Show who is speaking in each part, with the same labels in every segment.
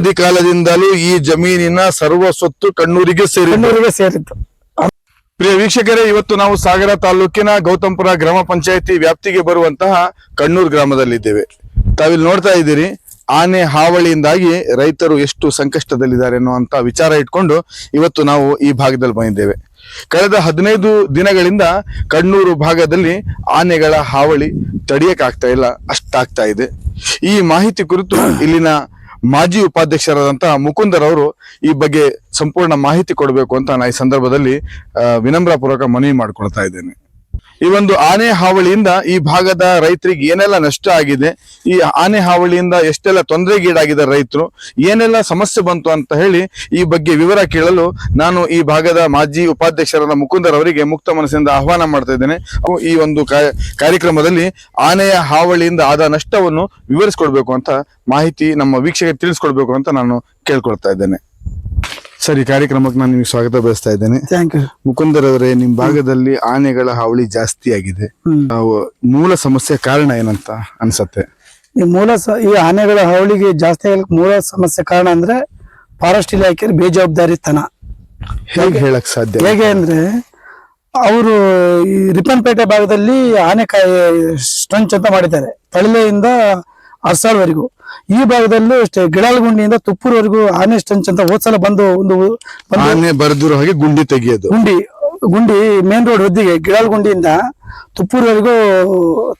Speaker 1: ಅನಾದಿ ಕಾಲದಿಂದಲೂ ಈ ಜಮೀನಿನ ಸರ್ವ ಸ್ವತ್ತು ಕಣ್ಣೂರಿಗೆ ಸೇರಿ
Speaker 2: ಕಣ್ಣೂರಿಗೆ ಸೇರಿತ್ತು.
Speaker 1: ಪ್ರಿಯ ವೀಕ್ಷಕರೇ ಇವತ್ತು ನಾವು ಸಾಗರ ತಾಲೂಕಿನ ಗೌತಮ್ಪುರ ಗ್ರಾಮ ಪಂಚಾಯಿತಿ ವ್ಯಾಪ್ತಿಗೆ ಬರುವಂತಹ ಕಣ್ಣೂರು ಗ್ರಾಮದಲ್ಲಿದ್ದೇವೆ. ತಾವಿಲ್ಲಿ ನೋಡ್ತಾ ಇದ್ದೀರಿ ಆನೆ ಹಾವಳಿಯಿಂದಾಗಿ ರೈತರು ಎಷ್ಟು ಸಂಕಷ್ಟದಲ್ಲಿದ್ದಾರೆ ಅನ್ನುವಂತ ವಿಚಾರ ಇಟ್ಕೊಂಡು ಇವತ್ತು ನಾವು ಈ ಭಾಗದಲ್ಲಿ ಬಂದಿದ್ದೇವೆ. ಕಳೆದ ಹದಿನೈದು ದಿನಗಳಿಂದ ಕಣ್ಣೂರು ಭಾಗದಲ್ಲಿ ಆನೆಗಳ ಹಾವಳಿ ತಡೆಯಕ್ಕಾಗ್ತಾ ಇಲ್ಲ ಅಷ್ಟಾಗ್ತಾ ಇದೆ. ಈ ಮಾಹಿತಿ ಕುರಿತು ಇಲ್ಲಿನ ಮಾಜಿ ಉಪಾಧ್ಯಕ್ಷರಾದಂತಹ ಮುಕುಂದರ್ ಅವರು ಈ ಬಗ್ಗೆ ಸಂಪೂರ್ಣ ಮಾಹಿತಿ ಕೊಡಬೇಕು ಅಂತ ನಾನು ಈ ಸಂದರ್ಭದಲ್ಲಿ ವಿನಮ್ರ ವಿನಮ್ರಪೂರ್ವಕ ಮನವಿ ಮಾಡ್ಕೊಳ್ತಾ ಇದ್ದೇನೆ. ಈ ಒಂದು ಆನೆ ಹಾವಳಿಯಿಂದ ಈ ಭಾಗದ ರೈತರಿಗೆ ಏನೆಲ್ಲ ನಷ್ಟ ಆಗಿದೆ, ಈ ಆನೆ ಹಾವಳಿಯಿಂದ ಎಷ್ಟೆಲ್ಲ ತೊಂದರೆಗೀಡಾಗಿದೆ ರೈತರು, ಏನೆಲ್ಲ ಸಮಸ್ಯೆ ಬಂತು ಅಂತ ಹೇಳಿ ಈ ಬಗ್ಗೆ ವಿವರ ಕೇಳಲು ನಾನು ಈ ಭಾಗದ ಮಾಜಿ ಉಪಾಧ್ಯಕ್ಷರಾದ ಮುಕುಂದರ್ ಅವರಿಗೆ ಮುಕ್ತ ಮನಸ್ಸಿಂದ ಆಹ್ವಾನ ಮಾಡ್ತಾ ಇದ್ದೇನೆ. ಈ ಒಂದು ಕಾರ್ಯಕ್ರಮದಲ್ಲಿ ಆನೆಯ ಹಾವಳಿಯಿಂದ ಆದ ನಷ್ಟವನ್ನು ವಿವರಿಸಿಕೊಡ್ಬೇಕು ಅಂತ ಮಾಹಿತಿ ನಮ್ಮ ವೀಕ್ಷಕರಿಗೆ ತಿಳಿಸ್ಕೊಡ್ಬೇಕು ಅಂತ ನಾನು ಕೇಳ್ಕೊಳ್ತಾ ಇದ್ದೇನೆ. ಸರ್ ಈ ಕಾರ್ಯಕ್ರಮಕ್ಕೆ ನಾನು ನಿಮಗೆ ಸ್ವಾಗತ ಬಯಸ್ತಾ ಇದ್ದೇನೆ.
Speaker 2: ಥ್ಯಾಂಕ್ ಯು
Speaker 1: ಮುಕುಂದರ್ ಅವರೇ ನಿಮ್ ಭಾಗದಲ್ಲಿ ಆನೆಗಳ ಹಾವಳಿ ಜಾಸ್ತಿ ಆಗಿದೆ. ನಾವು ಮೂಲ ಸಮಸ್ಯೆ ಕಾರಣ ಏನಂತ ಅನ್ಸತ್ತೆ?
Speaker 2: ಈ ಮೂಲ ಸ ಈ ಆನೆಗಳ ಹಾವಳಿಗೆ ಜಾಸ್ತಿ ಆಗಲಿಕ್ಕೆ ಮೂಲ ಸಮಸ್ಯೆ ಕಾರಣ ಅಂದ್ರೆ ಫಾರೆಸ್ಟ್ ಇಲಾಖೆ ಬೇಜವಾಬ್ದಾರಿತನ.
Speaker 1: ಹೇಗೆ ಹೇಳಕ್ ಸಾಧ್ಯ?
Speaker 2: ಹೇಗೆ ಅಂದ್ರೆ ಅವರು ಈ ರಿಪ್ಪನ್ಪೇಟೆ ಭಾಗದಲ್ಲಿ ಆನೆಕಾಯಿ ಸ್ಟಂಚ್ ಅಂತ ಮಾಡಿದ್ದಾರೆ. ತಳಿಲೆಯಿಂದ ಅರ್ಸಾಳ್ವರೆಗೂ ಈ ಭಾಗದಲ್ಲೂ ಅಷ್ಟೇ ಗಿಡಾಲಗುಂಡಿಯಿಂದ ತುಪ್ಪೂರ್ವರೆಗೂ ಆನೆ ಸ್ಟಂಚ್ ಅಂತ ಹೋದ್ಸಲ ಬಂದು ಒಂದು
Speaker 1: ಆನೆ ಬರೆದಿರೋ ಹಾಗೆ ಗುಂಡಿ ತೆಗೆಯೋದು.
Speaker 2: ಗುಂಡಿ ಗುಂಡಿ ಮೇನ್ ರೋಡ್ ಹೊದ್ದಿಗೆ ಗಿಡಾಲಗುಂಡಿಯಿಂದ ತುಪ್ಪೂರ್ವರೆಗೂ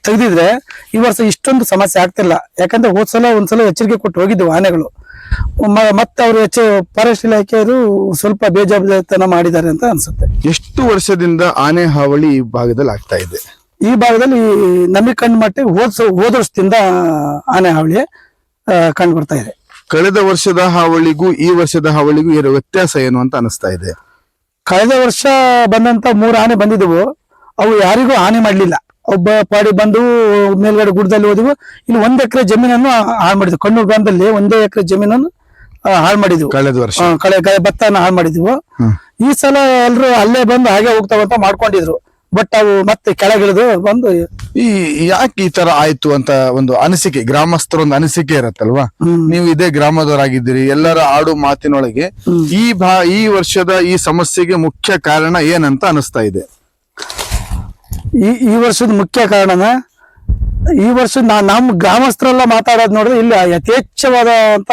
Speaker 2: ತೆಗೆದಿದ್ರೆ ಈ ವರ್ಷ ಇಷ್ಟೊಂದು ಸಮಸ್ಯೆ ಆಗ್ತಿಲ್ಲ. ಯಾಕಂದ್ರೆ ಹೋದ್ಸಲ ಒಂದ್ಸಲ ಎಚ್ಚರಿಕೆ ಕೊಟ್ಟು ಹೋಗಿದ್ವು ಆನೆಗಳು. ಮತ್ತೆ ಅವರು ಹೆಚ್ಚು ಫಾರೆಸ್ಟ್ ಇಲಾಖೆಯವರು ಸ್ವಲ್ಪ ಬೇಜಾಬ್ದಾರಿತನ ಮಾಡಿದ್ದಾರೆ ಅಂತ ಅನ್ಸುತ್ತೆ.
Speaker 1: ಎಷ್ಟು ವರ್ಷದಿಂದ ಆನೆ ಹಾವಳಿ ಈ ಭಾಗದಲ್ಲಿ ಆಗ್ತಾ ಇದೆ?
Speaker 2: ಈ ಭಾಗದಲ್ಲಿ ನಮಗೆ ಕಣ್ಣು ಮಟ್ಟಿಗೆ ಹೋದ ಹೋದ ವರ್ಷದಿಂದ ಆನೆ ಹಾವಳಿ. ಕಂಡು ಬರ್ತಾ ಇದೆ.
Speaker 1: ಕಳೆದ ವರ್ಷದ ಹಾವಳಿಗೂ ಈ ವರ್ಷದ ಹಾವಳಿಗೂ ಇರೋ ವ್ಯತ್ಯಾಸ ಏನು ಅಂತ ಅನಿಸ್ತಾ ಇದೆ.
Speaker 2: ಕಳೆದ ವರ್ಷ ಬಂದಂತ ಮೂರು ಆನೆ ಬಂದಿದ್ದವು. ಅವು ಯಾರಿಗೂ ಹಾನಿ ಮಾಡಲಿಲ್ಲ. ಒಬ್ಬ ಪಾಡಿ ಬಂದು ಮೇಲ್ಗಡೆ ಗುಡ್ಡದಲ್ಲಿ ಹೋದವು. ಇಲ್ಲಿ ಒಂದ್ ಎಕರೆ ಜಮೀನನ್ನು ಹಾಳು ಮಾಡಿದ್ವು. ಕಣ್ಣೂರು ಗ್ರಾಮದಲ್ಲಿ ಒಂದೇ ಎಕರೆ ಜಮೀನನ್ನು ಹಾಳು ಮಾಡಿದ್ವು.
Speaker 1: ಕಳೆದ ವರ್ಷ.
Speaker 2: ಕಳೆ ಕಳೆ ಭತ್ತನ ಹಾಳು ಮಾಡಿದ್ವು. ಈ ಸಲ ಎಲ್ರು ಅಲ್ಲೇ ಬಂದು ಹಾಗೆ ಹೋಗ್ತಾವಂತ ಮಾಡ್ಕೊಂಡಿದ್ರು. ಬಟ್ ಅವು ಮತ್ತೆ ಕೆಳಗಿಳಿದು ಬಂದು
Speaker 1: ಈ ಯಾಕೆ ಈ ತರ ಆಯ್ತು ಅಂತ ಒಂದು ಅನಿಸಿಕೆ ಗ್ರಾಮಸ್ಥರ ಒಂದು ಅನಿಸಿಕೆ ಇರತ್ತಲ್ವಾ. ನೀವು ಇದೇ ಗ್ರಾಮದವರಾಗಿದ್ದೀರಿ ಎಲ್ಲರ ಆಡು ಮಾತಿನೊಳಗೆ ಈ ಭಾ ಈ ವರ್ಷದ ಈ ಸಮಸ್ಯೆಗೆ ಮುಖ್ಯ ಕಾರಣ ಏನಂತ ಅನಿಸ್ತಾ ಇದೆ?
Speaker 2: ಈ ಈ ವರ್ಷದ ಮುಖ್ಯ ಕಾರಣನ ಈ ವರ್ಷ ನಾ ನಮ್ಮ ಗ್ರಾಮಸ್ಥರೆಲ್ಲ ಮಾತಾಡೋದು ನೋಡಿದ್ರೆ ಇಲ್ಲಿ ಯಥೇಚ್ಛವಾದಂತ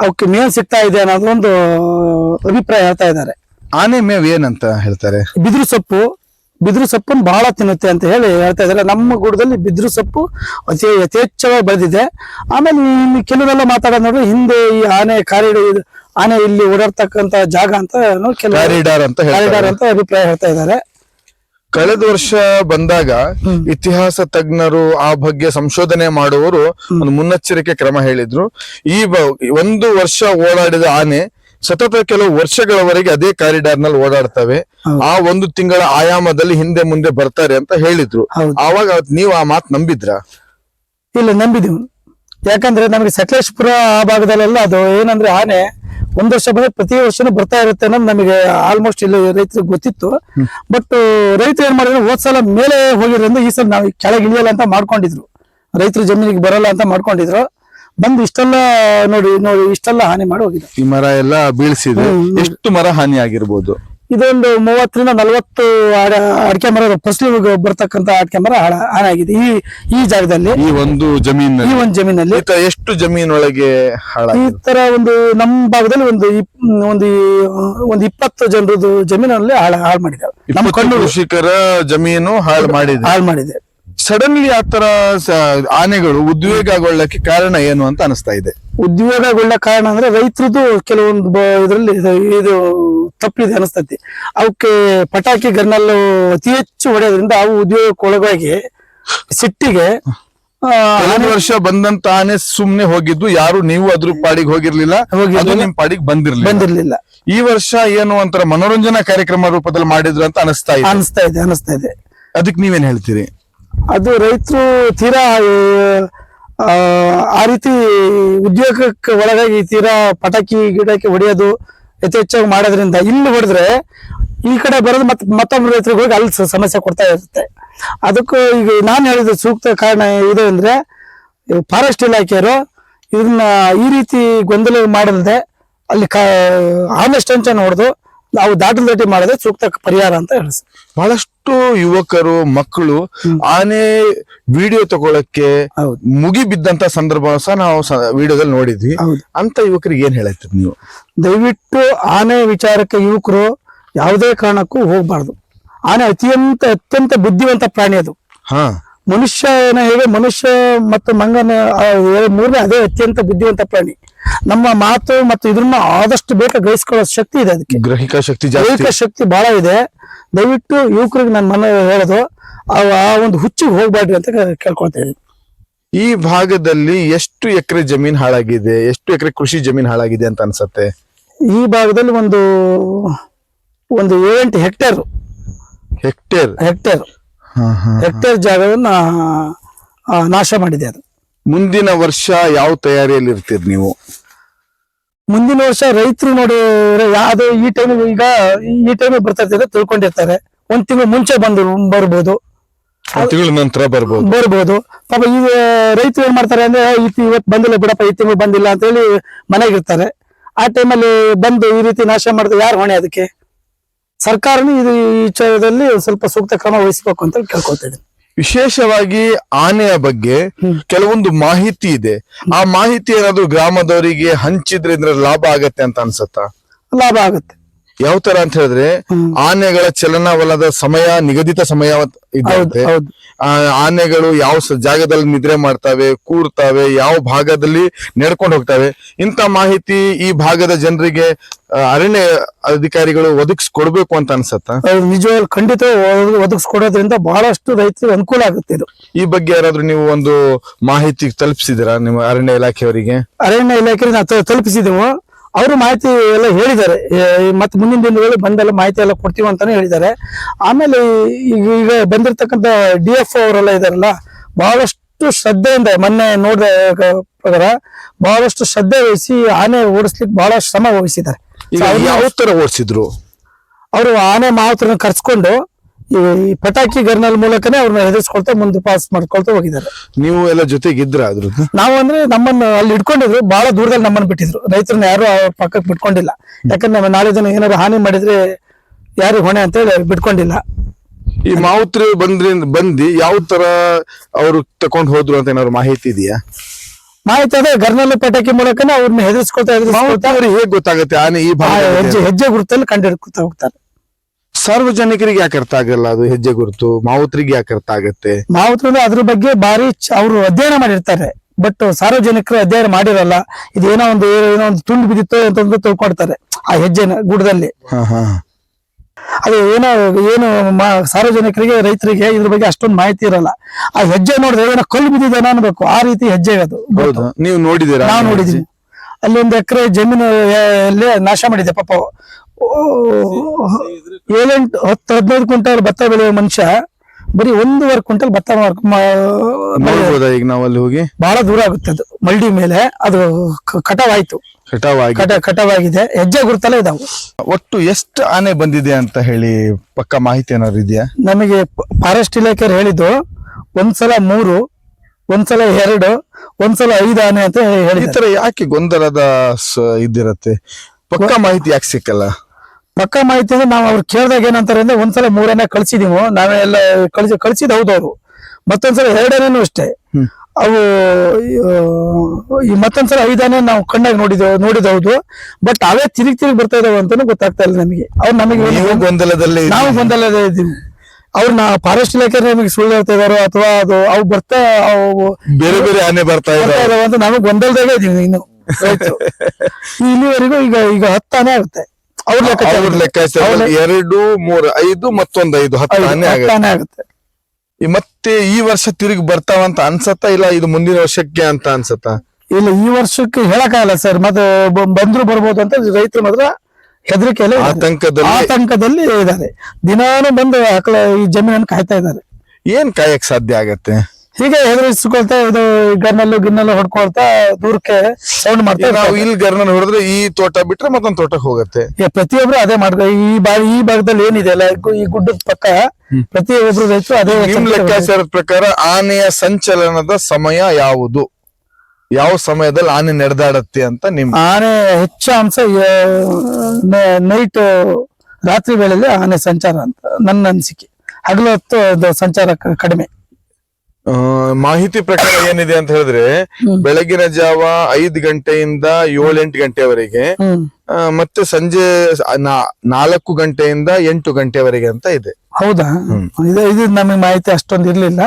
Speaker 2: ಅವಕ್ಕೆ ಮೇನ್ ಸಿಗ್ತಾ ಇದೆ ಅನ್ನೋದು ಒಂದು ಅಭಿಪ್ರಾಯ ಹೇಳ್ತಾ ಇದ್ದಾರೆ.
Speaker 1: ಆನೆ ಮೇವ್ ಏನಂತ ಹೇಳ್ತಾರೆ?
Speaker 2: ಬಿದಿರು ಸೊಪ್ಪು ಬಿದಿರು ಸೊಪ್ಪನ್ನು ಬಹಳ ತಿನ್ನುತ್ತೆ ಅಂತ ಹೇಳಿ ಹೇಳ್ತಾ ಇದ್ದಾರೆ. ನಮ್ಮ ಗುಡದಲ್ಲಿ ಬಿದಿರು ಸೊಪ್ಪು ಅತಿ ಯಥೇಚ್ಛವಾಗಿ ಬೆಳೆದಿದೆ. ಆಮೇಲೆ ಇಲ್ಲಿ ಕೆಲವೆಲ್ಲ ಮಾತಾಡೋದು ನೋಡ್ರಿ ಹಿಂದೆ ಈ ಆನೆ ಕಾರಿಡಾರ್ ಆನೆ ಇಲ್ಲಿ ಓಡಾಡ್ತಕ್ಕಂತ ಜಾಗ ಅಂತ
Speaker 1: ಕಾರಿಡಾರ್ ಅಂತ
Speaker 2: ಕಾರಿಡಾರ್ ಅಂತ ಅಭಿಪ್ರಾಯ ಹೇಳ್ತಾ ಇದ್ದಾರೆ.
Speaker 1: ಕಳೆದ ವರ್ಷ ಬಂದಾಗ ಇತಿಹಾಸ ತಜ್ಞರು ಆ ಬಗ್ಗೆ ಸಂಶೋಧನೆ ಮಾಡುವವರು ಒಂದು ಮುನ್ನೆಚ್ಚರಿಕೆ ಕ್ರಮ ಹೇಳಿದ್ರು. ಈ ಬ- ಒಂದು ವರ್ಷ ಓಡಾಡಿದ ಆನೆ ಸತತ ಕೆಲವು ವರ್ಷಗಳವರೆಗೆ ಅದೇ ಕಾರಿಡಾರ್ನಲ್ಲಿ ಓಡಾಡ್ತವೆ ಆ ಒಂದು ತಿಂಗಳ ಆಯಾಮದಲ್ಲಿ ಹಿಂದೆ ಮುಂದೆ ಬರ್ತಾರೆ ಅಂತ ಹೇಳಿದ್ರು. ಆವಾಗ ನೀವು ಆ ಮಾತು ನಂಬಿದ್ರ?
Speaker 2: ಇಲ್ಲ ನಂಬಿದೀವಿ. ಯಾಕಂದ್ರೆ ನಮಗೆ ಸಕಲೇಶ್ಪುರ ಆ ಭಾಗದಲ್ಲೆಲ್ಲ ಅದು ಏನಂದ್ರೆ ಆನೆ ಒಂದ್ ವರ್ಷ ಬಂದ್ರೆ ಪ್ರತಿ ವರ್ಷನೂ ಬರ್ತಾ ಇರುತ್ತೆ ಅನ್ನೋದು ನಮಗೆ ಆಲ್ಮೋಸ್ಟ್ ಇಲ್ಲಿ ರೈತರಿಗೆ ಗೊತ್ತಿತ್ತು. ಬಟ್ ರೈತರು ಏನ್ ಮಾಡಿದ್ರು ಹೋದ್ ಸಲ ಮೇಲೆ ಹೋಗಿರೋದ್ರಿಂದ ಈ ಸಲ ನಾವು ಕೆಳಗೆ ಇಳಿಯಲ್ಲ ಅಂತ ಮಾಡ್ಕೊಂಡಿದ್ರು. ರೈತರು ಜಮೀನಿಗೆ ಬರಲ್ಲ ಅಂತ ಮಾಡ್ಕೊಂಡಿದ್ರು. ಬಂದು ಇಷ್ಟೆಲ್ಲ ನೋಡಿ ನೋಡಿ ಇಷ್ಟೆಲ್ಲ ಹಾನಿ ಮಾಡಿ ಹೋಗಿದೆ.
Speaker 1: ಈ ಮರ ಎಲ್ಲ ಬೀಳ್ಸಿದೆ. ಎಷ್ಟು ಮರ ಹಾನಿ ಆಗಿರ್ಬೋದು?
Speaker 2: ಇದೊಂದು ಮೂವತ್ತರಿಂದ ನಲವತ್ತು ಅಡಿಕೆ ಮರ ಫಸಲು ಬರ್ತಕ್ಕಂತ ಅಡಿಕೆ ಮರ ಹಾನಿ ಹಾಳಾಗಿದೆ ಈ ಈ ಜಾಗದಲ್ಲಿ
Speaker 1: ಈ ಒಂದು ಜಮೀನಲ್ಲಿ
Speaker 2: ಈ ಒಂದು ಜಮೀನಲ್ಲಿ
Speaker 1: ಎಷ್ಟು ಜಮೀನೊಳಗೆ
Speaker 2: ಈ ತರ ಒಂದು ನಮ್ಮ ಭಾಗದಲ್ಲಿ ಒಂದು ಒಂದು ಒಂದು ಇಪ್ಪತ್ತು ಜನರದ್ದು ಜಮೀನಲ್ಲಿ ಹಾಳು ಹಾಳು ಮಾಡಿದ್ದಾರೆ. ನಮ್ಮ ಕಣ್ಣು
Speaker 1: ಕೃಷಿಕರ ಜಮೀನು ಹಾಳು ಮಾಡಿದೆ.
Speaker 2: ಹಾಳು ಮಾಡಿದೆ.
Speaker 1: ಸಡನ್ಲಿ ಆತರ ತರ ಆನೆಗಳು ಉದ್ವೇಗಗೊಳ್ಳಕ್ಕೆ ಕಾರಣ ಏನು ಅಂತ ಅನಿಸ್ತಾ ಇದೆ.
Speaker 2: ಉದ್ಯೋಗಗೊಳ್ಳ ಕಾರಣ ಅಂದ್ರೆ ರೈತರದ್ದು ಕೆಲವೊಂದು ಇದರಲ್ಲಿ ಇದು ತಪ್ಪಿದೆ ಅನಿಸ್ತತಿ. ಅವಕ್ಕೆ ಪಟಾಕಿ ಗನ್ನಲ್ಲು ಅತಿ ಹೆಚ್ಚು ಹೊಡೆಯೋದ್ರಿಂದ ಅವು ಉದ್ಯೋಗಕ್ಕೆ ಒಳಗಾಗಿ ಸಿಟ್ಟಿಗೆ ಆ,
Speaker 1: ಕಳೆದ ವರ್ಷ ಬಂದಂತ ಆನೆ ಸುಮ್ನೆ ಹೋಗಿದ್ದು ಯಾರು ನೀವು ಅದ್ರ ಪಾಡಿಗೆ ಹೋಗಿರ್ಲಿಲ್ಲ
Speaker 2: ಹೋಗಿರ್ಲಿಲ್ಲ.
Speaker 1: ಅದು ನಿಮ್ ಪಾಡಿಗೆ ಬಂದಿರ್ಲಿಲ್ಲ.
Speaker 2: ಬಂದಿರ್ಲಿಲ್ಲ.
Speaker 1: ಈ ವರ್ಷ ಏನು ಒಂಥರ ಮನೋರಂಜನಾ ಕಾರ್ಯಕ್ರಮ ರೂಪದಲ್ಲಿ ಮಾಡಿದ್ರು ಅಂತ ಅನಿಸ್ತಾ ಇದೆ.
Speaker 2: ಅನಿಸ್ತಾ ಇದೆ ಅನಿಸ್ತಾ ಇದೆ.
Speaker 1: ಅದಕ್ಕೆ ನೀವೇನ್ ಹೇಳ್ತೀರಿ?
Speaker 2: ಅದು ರೈತರು ತೀರಾ ಆ, ರೀತಿ ಉದ್ಯೋಗಕ್ಕೆ ಒಳಗಾಗಿ ತೀರಾ ಪಟಾಕಿ ಗಿಡಕ್ಕೆ ಹೊಡೆಯೋದು ಯಥೇಚ್ಛವಾಗಿ ಮಾಡೋದ್ರಿಂದ ಇಲ್ಲಿ ಹೊಡೆದ್ರೆ ಈ ಕಡೆ ಬರೋದು ಮತ್ತೆ ಮತ್ತೊಬ್ಬ ರೈತರಿಗೆ ಹೋಗಿ ಅಲ್ಲಿ ಸಮಸ್ಯೆ ಕೊಡ್ತಾ ಇರುತ್ತೆ. ಅದಕ್ಕೂ ಈಗ ನಾನು ಹೇಳಿದ ಸೂಕ್ತ ಕಾರಣ ಇದು ಅಂದ್ರೆ ಫಾರೆಸ್ಟ್ ಇಲಾಖೆಯವರು ಇದನ್ನ ಈ ರೀತಿ ಗೊಂದಲ ಮಾಡಲ್ದೆ ಅಲ್ಲಿ ಕ ಆನೆಸ್ಟ್ ಅಂಚ ನೋಡ್ದು ನಾವು ದಾಟಲ್ ದಾಟಿ ಮಾಡಿದ್ರೆ ಸೂಕ್ತ ಪರಿಹಾರ ಅಂತ ಹೇಳಿ
Speaker 1: ಬಹಳಷ್ಟು ಯುವಕರು ಮಕ್ಕಳು ಆನೆ ವಿಡಿಯೋ ತಗೊಳಕ್ಕೆ ಮುಗಿ ಬಿದ್ದಂತ ಸಂದರ್ಭ ಸಹ ನಾವು ವಿಡಿಯೋದಲ್ಲಿ ನೋಡಿದ್ವಿ. ಅಂತ ಯುವಕರಿಗೆ ಏನ್ ಹೇಳತ್ತೀರಿ ನೀವು?
Speaker 2: ದಯವಿಟ್ಟು ಆನೆ ವಿಚಾರಕ್ಕೆ ಯುವಕರು ಯಾವುದೇ ಕಾರಣಕ್ಕೂ ಹೋಗ್ಬಾರ್ದು. ಆನೆ ಅತ್ಯಂತ ಅತ್ಯಂತ ಬುದ್ಧಿವಂತ ಪ್ರಾಣಿ ಅದು.
Speaker 1: ಹಾ
Speaker 2: ಏನ ಹೇಗೆ ಮನುಷ್ಯ ಮತ್ತು ಮಂಗನ ಮೂರನೇ ಅದೇ ಅತ್ಯಂತ ಬುದ್ಧಿವಂತ ಪ್ರಾಣಿ. ನಮ್ಮ ಮಾತು ಮತ್ತು ಇದನ್ನ ಆದಷ್ಟು ಬೇಗ ಗ್ರಹಿಸ್ಕೊಳ್ಳೋ ಶಕ್ತಿ ಇದೆ ಅದಕ್ಕೆ.
Speaker 1: ಗ್ರಹಿಕಾ ಶಕ್ತಿ
Speaker 2: ದೈಹಿಕ ಶಕ್ತಿ ಬಹಳ ಇದೆ. ದಯವಿಟ್ಟು ಯುವಕರಿಗೆ ನನ್ನ ಮನೆ ಹೇಳೋದು. ಆ ಒಂದು ಹುಚ್ಚಿಗೆ ಹೋಗ್ಬೇಡ್ರಿ ಅಂತ ಕೇಳ್ಕೊಳ್ತೇವೆ ಕೇಳ್ಕೊಳ್ತಾ ಇದ್ದೀನಿ.
Speaker 1: ಈ ಭಾಗದಲ್ಲಿ ಎಷ್ಟು ಎಕರೆ ಜಮೀನ್ ಹಾಳಾಗಿದೆ ಎಷ್ಟು ಎಕರೆ ಕೃಷಿ ಜಮೀನ್ ಹಾಳಾಗಿದೆ ಅಂತ ಅನ್ಸತ್ತೆ?
Speaker 2: ಈ ಭಾಗದಲ್ಲಿ ಒಂದು ಒಂದು ಏಳೆಂಟು ಹೆಕ್ಟೇರ್.
Speaker 1: ಹೆಕ್ಟೇರ್.
Speaker 2: ಹೆಕ್ಟೇರ್. ಹೆಕ್ಟೇರ್ ಜಾಗವನ್ನ ನಾಶ ಮಾಡಿದೆ ಅದು.
Speaker 1: ಮುಂದಿನ ವರ್ಷ ಯಾವ ತಯಾರಿಯಲ್ಲಿ ಇರ್ತೀರಿ ನೀವು?
Speaker 2: ಮುಂದಿನ ವರ್ಷ ರೈತರು ನೋಡಿ ಯಾವ್ದು ಈ ಟೈಮ್ ಈಗ ಈ ಟೈಮ್ ಬರ್ತಾ ಇರ್ತದೆ ತಿಳ್ಕೊಂಡಿರ್ತಾರೆ. ಒಂದ್ ತಿಂಗಳು ಮುಂಚೆ ಬಂದು ಬರ್ಬೋದು.
Speaker 1: ತಿಂಗಳ ನಂತರ ಬರ್ಬೋದು.
Speaker 2: ಬರ್ಬೋದು. ಪಾಪ ಈಗ ರೈತರು ಏನ್ ಮಾಡ್ತಾರೆ ಅಂದ್ರೆ ಈ ಇವತ್ತು ಬಂದಿಲ್ಲ ಬಿಡಪ್ಪ ಈ ತಿಂಗಳು ಬಂದಿಲ್ಲ ಅಂತ ಹೇಳಿ ಮನೆಗಿರ್ತಾರೆ. ಆ ಟೈಮಲ್ಲಿ ಬಂದು ಈ ರೀತಿ ನಾಶ ಮಾಡಿದ್ರೆ ಯಾರು ಹೊಣೆ ಅದಕ್ಕೆ? ಸರ್ಕಾರನು ಇದು ಈ ವಿಚಾರದಲ್ಲಿ ಸ್ವಲ್ಪ ಸೂಕ್ತ ಕ್ರಮ ವಹಿಸಬೇಕು ಅಂತ ಕೇಳ್ಕೊತಾ ಇದ್ದೀನಿ.
Speaker 1: ವಿಶೇಷವಾಗಿ ಆನೆಯ ಬಗ್ಗೆ ಕೆಲವೊಂದು ಮಾಹಿತಿ ಇದೆ. ಆ ಮಾಹಿತಿ ಏನಾದ್ರು ಗ್ರಾಮದವರಿಗೆ ಹಂಚಿದ್ರೆ ಇದ್ರ ಲಾಭ ಆಗತ್ತೆ ಅಂತ ಅನ್ಸತ್ತಾ?
Speaker 2: ಲಾಭ ಆಗುತ್ತೆ.
Speaker 1: ಯಾವ ತರ ಅಂತ ಹೇಳಿದ್ರೆ. ಆನೆಗಳ ಚಲನವಲದ ಸಮಯ ನಿಗದಿತ ಸಮಯ ಆ ಆನೆಗಳು ಯಾವ ಜಾಗದಲ್ಲಿ ನಿದ್ರೆ ಮಾಡ್ತವೆ ಕೂರ್ತಾವೆ ಯಾವ ಭಾಗದಲ್ಲಿ ನಡ್ಕೊಂಡು ಹೋಗ್ತವೆ ಇಂತ ಮಾಹಿತಿ ಈ ಭಾಗದ ಜನರಿಗೆ ಅರಣ್ಯ ಅಧಿಕಾರಿಗಳು ಒದಗಿಸ್ಕೊಡ್ಬೇಕು ಅಂತ ಅನ್ಸತ್ತ?
Speaker 2: ನಿಜವಾಗ್ಲು ಖಂಡಿತ ಒದಗ್- ಒದಗಿಸ್ಕೊಡೋದ್ರಿಂದ ಬಹಳಷ್ಟು ರೈತರಿಗೆ ಅನುಕೂಲ ಆಗುತ್ತೆ ಇದು.
Speaker 1: ಈ ಬಗ್ಗೆ ಯಾರಾದ್ರೂ ನೀವು ಒಂದು ಮಾಹಿತಿ ತಲುಪಿಸಿದಿರಾ ನಿಮ್ಮ ಅರಣ್ಯ ಇಲಾಖೆಯವರಿಗೆ?
Speaker 2: ಅರಣ್ಯ ಇಲಾಖೆ ನಾವು ತಲುಪಿಸಿದೆವು. ಅವರು ಮಾಹಿತಿ ಎಲ್ಲ ಹೇಳಿದ್ದಾರೆ. ಮತ್ತೆ ಮುಂದಿನ ದಿನಗಳಲ್ಲಿ ಬಂದೆಲ್ಲ ಮಾಹಿತಿ ಎಲ್ಲ ಕೊಡ್ತೀವಿ ಅಂತಾನೆ ಹೇಳಿದ್ದಾರೆ. ಆಮೇಲೆ ಈಗ ಈಗ ಬಂದಿರತಕ್ಕಂತ ಡಿ ಎಫ್ ಅವರೆಲ್ಲ ಇದಾರಲ್ಲ ಬಹಳಷ್ಟು ಶ್ರದ್ಧೆಯಿಂದ ಮೊನ್ನೆ ನೋಡಿದ ಪ್ರಕಾರ ಬಹಳಷ್ಟು ಶ್ರದ್ಧೆ ವಹಿಸಿ ಆನೆ ಓಡಿಸ್ಲಿಕ್ಕೆ ಬಹಳ ಶ್ರಮ ವಹಿಸಿದ್ದಾರೆ.
Speaker 1: ಈಗ ಯಾವ ತರ ಓಡಿಸಿದ್ರು?
Speaker 2: ಅವರು ಆನೆ ಮಾವುತರನ್ನ ಕರ್ಸ್ಕೊಂಡು ಈ ಪಟಾಕಿ ಗರ್ನಲ್ ಮೂಲಕನೇ ಅವ್ರನ್ನ ಹೆದರ್ಸ್ಕೊಳ್ತಾ ಮುಂದೆ ಪಾಸ್ ಮಾಡ್ಕೊಳ್ತಾ ಹೋಗಿದ್ದಾರೆ.
Speaker 1: ನೀವು ಎಲ್ಲ ಜೊತೆಗಿದ್ರ ಅದ್ರ
Speaker 2: ನಾವು ಅಂದ್ರೆ ನಮ್ಮನ್ನ ಅಲ್ಲಿ ಇಟ್ಕೊಂಡಿದ್ರು ಬಹಳ ದೂರದಲ್ಲಿ ನಮ್ಮನ್ನ ಬಿಟ್ಟಿದ್ರು. ರೈತರನ್ನ ಯಾರು ಅವ್ರ ಪಕ್ಕಕ್ಕೆ ಬಿಟ್ಕೊಂಡಿಲ್ಲ. ಯಾಕಂದ್ರೆ ನಾಳೆ ದಿನ ಏನಾದ್ರು ಹಾನಿ ಮಾಡಿದ್ರೆ ಯಾರು ಹೊಣೆ ಅಂತ ಹೇಳಿ ಬಿಟ್ಕೊಂಡಿಲ್ಲ.
Speaker 1: ಈ ಮಾವುತ್ರಿ ಬಂದ್ರಿ ಬಂದಿ ಯಾವ ತರ ಅವರು ತಕೊಂಡ್ ಹೋದ್ರು ಅಂತ ಏನಾದ್ರು ಮಾಹಿತಿ ಇದೆಯಾ?
Speaker 2: ಮಾಹಿತಿ ಅದೇ ಗರ್ನಲ್ ಪಟಾಕಿ ಮೂಲಕನೇ ಅವ್ರನ್ನ ಹೆದರ್ಸ್ಕೊಳ್ತಾ ಇದ್ರು
Speaker 1: ಅವ್ರಿಗೆ ಹೇಗೆ ಗೊತ್ತಾಗುತ್ತೆ? ಆನೆ ಈ
Speaker 2: ಹೆಜ್ಜೆ ಹೆಜ್ಜೆ ಗುರುತಲ್ಲಿ ಕಂಡು ಹಿಡ್ಕೊತಾ ಹೋಗ್ತಾರೆ.
Speaker 1: ಸಾರ್ವಜನಿಕರಿಗೆ ಯಾಕೆ ಅರ್ಥ ಆಗಲ್ಲ ಅದು ಹೆಜ್ಜೆ ಗುರುತು? ಮಾವುತ್ರಿಗೆ ಯಾಕೆ ಅರ್ಥ ಆಗತ್ತೆ?
Speaker 2: ಮಾವುತರು ಅದ್ರ ಬಗ್ಗೆ ಭಾರಿ ಅವರು ಅಧ್ಯಯನ ಮಾಡಿರ್ತಾರೆ. ಬಟ್ ಸಾರ್ವಜನಿಕರು ಅಧ್ಯಯನ ಮಾಡಿರಲ್ಲ. ಇದೇನೋ ಒಂದು ಏನೋ ಒಂದು ತುಂಡು ಬಿದ್ದಿತ್ತು ಅಂತಂದು ತಿಳ್ಕೊಡ್ತಾರೆ ಆ ಹೆಜ್ಜೆನ
Speaker 1: ಗುಡದಲ್ಲಿ.
Speaker 2: ಅದು ಏನೋ ಏನು ಸಾರ್ವಜನಿಕರಿಗೆ ರೈತರಿಗೆ ಇದ್ರ ಬಗ್ಗೆ ಅಷ್ಟೊಂದು ಮಾಹಿತಿ ಇರಲ್ಲ. ಆ ಹೆಜ್ಜೆ ನೋಡಿದ್ರೆ ಏನೋ ಕಲ್ಲು ಬಿದ್ದಿದೆ ಅನ್ಬೇಕು ಆ ರೀತಿ ಹೆಜ್ಜೆ ಅದು.
Speaker 1: ಹೌದು. ನೀವು ನೋಡಿದೀರಾ
Speaker 2: ನಾವು ನೋಡಿದೀವಿ ಅಲ್ಲಿ ಒಂದು ಎಕರೆ ಜಮೀನು ಅಲ್ಲಿ ನಾಶ ಮಾಡಿದೆ ಪಾಪ. ಏಳೆಂಟು ಹತ್ತು ಹದಿನೈದು ಕ್ವಿಂಟಲ್ ಭತ್ತ ಬೆಳೆಯುವ ಮನುಷ್ಯ ಬರೀ ಒಂದೂವರೆ ಕ್ವಿಂಟಲ್ ಭತ್ತ
Speaker 1: ಈಗ ನಾವು ಅಲ್ಲಿ ಹೋಗಿ?
Speaker 2: ಬಹಳ ದೂರ ಆಗುತ್ತೆ ಅದು ಮಲ್ಡಿ ಮೇಲೆ. ಅದು ಕಟಾವಾಯ್ತು.
Speaker 1: ಕಟಾವಾಗಿ
Speaker 2: ಕಟಾವಾಗಿದೆ. ಹೆಜ್ಜೆ ಗುರುತಲ್ಲ ಇದಾವೆ.
Speaker 1: ಒಟ್ಟು ಎಷ್ಟು ಆನೆ ಬಂದಿದೆ ಅಂತ ಹೇಳಿ ಪಕ್ಕ ಮಾಹಿತಿ ಏನಾದ್ರು ಇದೆಯಾ?
Speaker 2: ನಮಗೆ ಫಾರೆಸ್ಟ್ ಇಲಾಖೆಯವ್ರು ಹೇಳಿದ್ದು ಒಂದ್ಸಲ ಮೂರು ಒಂದ್ಸಲ ಎರಡು ಒಂದ್ಸಲ ಐದು ಆನೆ ಅಂತ
Speaker 1: ಈ ತರ ಯಾಕೆ ಗೊಂದಲದ ಸ- ಇದಿರತ್ತೆ? ಪಕ್ಕ ಮಾಹಿತಿ ಯಾಕೆ ಸಿಕ್ಕಲ್ಲ?
Speaker 2: ಪಕ್ಕ ಮಾಹಿತಿ ಅಂದ್ರೆ ನಾವು ಅವ್ರು ಕೇಳಿದಾಗ ಏನಂತಾರೆ ಅಂದ್ರೆ ಒಂದ್ಸಲ ಮೂರನೇ ಕಳ್ಸಿದೀವು ನಾವೇ ಎಲ್ಲ ಕಳ್ಸಿ ಕಳ್ಸಿದ್ ಹೌದು ಅವರು. ಮತ್ತೊಂದ್ಸಲ ಎರಡನೇನು ಅಷ್ಟೇ.
Speaker 1: ಹ್ಮ್.
Speaker 2: ಅವು ಆ, ಈ ಮತ್ತೊಂದ್ಸಲ ಐದಾನೆ ನಾವು ಕಣ್ಣಾಗಿ ನೋಡಿದ ನೋಡಿದ ಹೌದು ಬಟ್ ಅವೇ ತಿರುಗಿ ತಿರುಗಿ ಬರ್ತಾ ಇದಾವೆ ಅಂತಾನು ಗೊತ್ತಾಗ್ತಾ ಇಲ್ಲ ನಮಗೆ. ಅವ್ರು ನಮಗೆ
Speaker 1: ನೀವು ಗೊಂದಲದಲ್ಲಿ
Speaker 2: ನಾವು ಗೊಂದಲದ ಇದ್ದೀವಿ. ಅವ್ರನ್ನ ಫಾರೆಸ್ಟ್ ಇಲಾಖೆ ನಮಗೆ ಸುಳ್ಳು ಹೇಳ್ತಾ ಇದಾರೋ ಅಥವಾ ಅದು ಅವು ಬರ್ತಾ ಅವು
Speaker 1: ಬೇರೆ ಬೇರೆ ಆನೆ ಬರ್ತಾ ಇದಾವೆ.
Speaker 2: ಅಂತ ನಾವು ಗೊಂದಲದಾಗೆ ಇದೀವಿ ಇನ್ನು. ಇಲ್ಲಿವರೆಗೂ ಈಗ ಈಗ ಹತ್ತಾನೆ ಆಗುತ್ತೆ. ಅವ್ರ ಲೆಕ್ಕ
Speaker 1: ಎರಡು ಮೂರು ಐದು ಮತ್ತೊಂದು ಐದು ಹತ್ತು ಆನೆ ಆಗತ್ತೆ. ಮತ್ತೆ ಈ ವರ್ಷ ತಿರುಗಿ ಬರ್ತಾವಂತ ಅನ್ಸತ್ತಾ ಇಲ್ಲ ಇದು ಮುಂದಿನ ವರ್ಷಕ್ಕೆ ಅಂತ ಅನ್ಸತ್ತಾ?
Speaker 2: ಇಲ್ಲ ಈ ವರ್ಷಕ್ಕೆ ಹೇಳಕ್ಕಾಗಲ್ಲ ಸರ್. ಮತ್ತೆ ಬಂದ್ರು ಬರ್ಬೋದು ಅಂತ ರೈತರು ಮಾತ್ರ ಹೆದರಿಕೆಯಲ್ಲಿ.
Speaker 1: ಆತಂಕದಲ್ಲಿ
Speaker 2: ಆತಂಕದಲ್ಲಿ ಇದ್ದಾರೆ. ದಿನಾನು ಬಂದು ಆಕಳ ಈ ಜಮೀನನ್ನು ಕಾಯ್ತಾ ಇದ್ದಾರೆ.
Speaker 1: ಏನ್ ಕಾಯಕ್ ಸಾಧ್ಯ ಆಗತ್ತೆ?
Speaker 2: ಹೀಗೆ ಹೆದರಿಸ್ಕೊಳ್ತಾ ಇದು ಗನ್ನಲ್ಲು ಗಿನ್ನಲ್ಲು ಹೊಡ್ಕೊಳ್ತಾ ದೂರಕ್ಕೆ ಸೌಂಡ್ ಮಾಡ್ತಾ
Speaker 1: ನಾವು ಇಲ್ಲಿ ಗರ್ನ ಹೊಡೆದ್ರೆ ಈ ತೋಟ ಬಿಟ್ರೆ ಮತ್ತೊಂದ್ ತೋಟಕ್ಕೆ ಹೋಗತ್ತೆ.
Speaker 2: ಪ್ರತಿಯೊಬ್ರು ಅದೇ ಮಾಡ್ತಾರೆ. ಈ ಬಾರಿ ಈ ಭಾಗದಲ್ಲಿ ಏನಿದೆ ಅಲ್ಲ ಗು- ಈ ಗುಡ್ಡದ ಪಕ್ಕ ಪ್ರತಿಯೊಬ್ರು ರೈತರು ಅದೇ
Speaker 1: ನಿಮ್ ಲೆಕ್ಕಾಚಾರದ ಪ್ರಕಾರ ಆನೆಯ ಸಂಚಲನದ ಸಮಯ ಯಾವುದು? ಯಾವ ಸಮಯದಲ್ಲಿ ಆನೆ ನಡೆದಾಡತ್ತೆ ಅಂತ ನಿಮ್
Speaker 2: ಆನೆ ಹೆಚ್ಚು ಅಂಶ ನೈಟ್ ರಾತ್ರಿ ವೇಳೆಯಲ್ಲಿ ಆನೆ ಸಂಚಾರ ಅಂತ ನನ್ನ ಅನಿಸಿಕೆ. ಹಗಲು ಹೊತ್ತು ಸಂಚಾರ ಕಡಿಮೆ.
Speaker 1: ಮಾಹಿತಿ ಪ್ರಕಾರ ಏನಿದೆ ಅಂತ ಹೇಳಿದ್ರೆ ಬೆಳಗಿನ ಜಾವ ಐದು ಗಂಟೆಯಿಂದ ಏಳೆಂಟು ಗಂಟೆವರೆಗೆ ಮತ್ತೆ ಸಂಜೆ ನಾಲ್ಕು ಗಂಟೆಯಿಂದ ಎಂಟು ಗಂಟೆವರೆಗೆ ಅಂತ ಇದೆ.
Speaker 2: ಹೌದಾ? ಇದು ನಮಗೆ ಮಾಹಿತಿ ಅಷ್ಟೊಂದು ಇರ್ಲಿಲ್ಲ.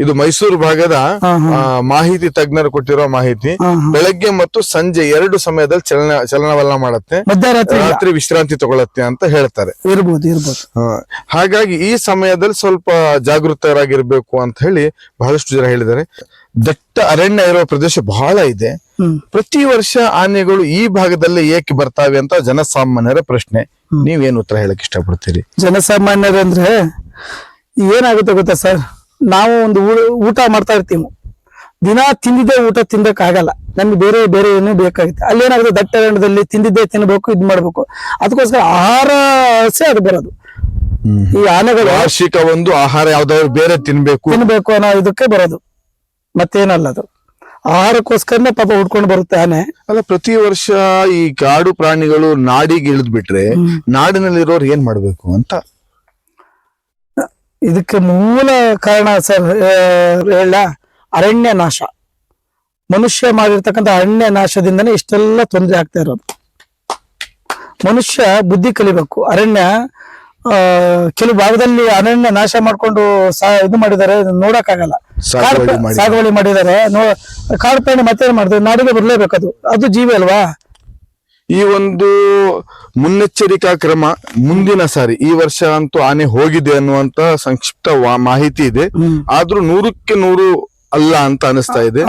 Speaker 1: ಇದು ಮೈಸೂರು ಭಾಗದ. ಮಾಹಿತಿ ತಜ್ಞರು ಕೊಟ್ಟಿರೋ ಮಾಹಿತಿ. ಬೆಳಗ್ಗೆ ಮತ್ತು ಸಂಜೆ ಎರಡು ಸಮಯದಲ್ಲಿ ಚಲನ ಚಲನವಲನ ಮಾಡುತ್ತೆ.
Speaker 2: ಮಧ್ಯರಾತ್ರಿ
Speaker 1: ರಾತ್ರಿ ವಿಶ್ರಾಂತಿ ತಗೊಳತ್ತೆ ಅಂತ ಹೇಳ್ತಾರೆ.
Speaker 2: ಇರ್ಬೋದು ಇರ್ಬೋದು.
Speaker 1: ಹಾ. ಹಾಗಾಗಿ ಈ ಸಮಯದಲ್ಲಿ ಸ್ವಲ್ಪ ಜಾಗೃತರಾಗಿರ್ಬೇಕು ಅಂತ ಹೇಳಿ ಬಹಳಷ್ಟು ಜನ ಹೇಳಿದ್ದಾರೆ. ದಟ್ಟ ಅರಣ್ಯ ಇರುವ ಪ್ರದೇಶ ಬಹಳ ಇದೆ. ಪ್ರತಿ ವರ್ಷ ಆನೆಗಳು ಈ ಭಾಗದಲ್ಲಿ ಏಕೆ ಬರ್ತಾವೆ ಅಂತ ಜನಸಾಮಾನ್ಯರ ಪ್ರಶ್ನೆ. ನೀವೇನು ಉತ್ತರ ಹೇಳಕ್ ಇಷ್ಟಪಡ್ತೀರಿ?
Speaker 2: ಜನಸಾಮಾನ್ಯರಂದ್ರೆ ಏನಾಗುತ್ತೆ ಗೊತ್ತಾ ಸರ್? ನಾವು ಒಂದು ಊಟ ಮಾಡ್ತಾ ಇರ್ತೀವಿ. ದಿನ ತಿಂದಿದ್ದೇ ಊಟ ತಿನ್ನಕ್ಕಾಗಲ್ಲ ನಮ್ಗೆ ಬೇರೆ ಬೇರೆ ಏನು ಬೇಕಾಗುತ್ತೆ. ಅಲ್ಲಿ ಏನಾಗುತ್ತೆ? ದಟ್ಟ ಅರಣ್ಯದಲ್ಲಿ ತಿಂದಿದ್ದೇ ತಿನ್ಬೇಕು ಇದು ಮಾಡ್ಬೇಕು. ಅದಕ್ಕೋಸ್ಕರ ಆಹಾರ ಸೇ ಅದು ಬರೋದು. ಈ ಆನೆಗಳು
Speaker 1: ವಾರ್ಷಿಕ ಒಂದು ಆಹಾರ ಯಾವ್ದಾದ್ರು ಬೇರೆ ತಿನ್ಬೇಕು.
Speaker 2: ತಿನ್ಬೇಕು ಅನ್ನೋ ಇದಕ್ಕೆ ಬರೋದು. ಮತ್ತೇನಲ್ಲ ಅದು. ಆಹಾರಕ್ಕೋಸ್ಕರನೇ ಪಾಪ ಹುಡ್ಕೊಂಡು ಬರುತ್ತೆ ಆನೆ.
Speaker 1: ಅಲ್ಲ ಪ್ರತಿ ವರ್ಷ ಈ ಕಾಡು ಪ್ರಾಣಿಗಳು ನಾಡಿಗೆ ಇಳಿದ್ಬಿಟ್ರೆ ನಾಡಿನಲ್ಲಿರೋರು ಏನ್ ಮಾಡ್ಬೇಕು ಅಂತ?
Speaker 2: ಇದಕ್ಕೆ ಮೂಲ ಕಾರಣ ಸರ್ ಹೇಳ ಅರಣ್ಯ ನಾಶ. ಮನುಷ್ಯ ಮಾಡಿರ್ತಕ್ಕಂಥ ಅರಣ್ಯ ನಾಶದಿಂದನೇ ಇಷ್ಟೆಲ್ಲ ತೊಂದರೆ ಆಗ್ತಾ ಇರೋದು. ಮನುಷ್ಯ ಬುದ್ಧಿ ಕಲಿಬೇಕು. ಅರಣ್ಯ ಆ, ಕೆಲವು ಭಾಗದಲ್ಲಿ ಅರಣ್ಯ ನಾಶ ಮಾಡ್ಕೊಂಡು ಇದು ಮಾಡಿದ್ದಾರೆ ನೋಡಕ್ಕಾಗಲ್ಲ.
Speaker 1: ಸಾಗುವಳಿ ಮಾಡಿದ್ದಾರೆ.
Speaker 2: ಸಾಗುವಳಿ ಮಾಡಿದ್ದಾರೆ. ನೋ ಕಾಡು ಪ್ರಾಣಿ ಮತ್ತೆ ಮಾಡಿದ್ರೆ ನಾಡಿಗೆ ಬರ್ಲೇಬೇಕದು. ಅದು ಜೀವಿ ಅಲ್ವಾ?
Speaker 1: ಈ ಒಂದು ಮುನ್ನೆಚ್ಚರಿಕಾ ಕ್ರಮ ಮುಂದಿನ ಸಾರಿ. ಈ ವರ್ಷ ಅಂತೂ ಆನೆ ಹೋಗಿದೆ ಅನ್ನುವಂತ ಸಂಕ್ಷಿಪ್ತ ಮಾಹಿತಿ ಇದೆ. ಆದ್ರೂ ನೂರಕ್ಕೆ ನೂರು ಅಲ್ಲ ಅಂತ ಅನಿಸ್ತಾ ಇದೆ.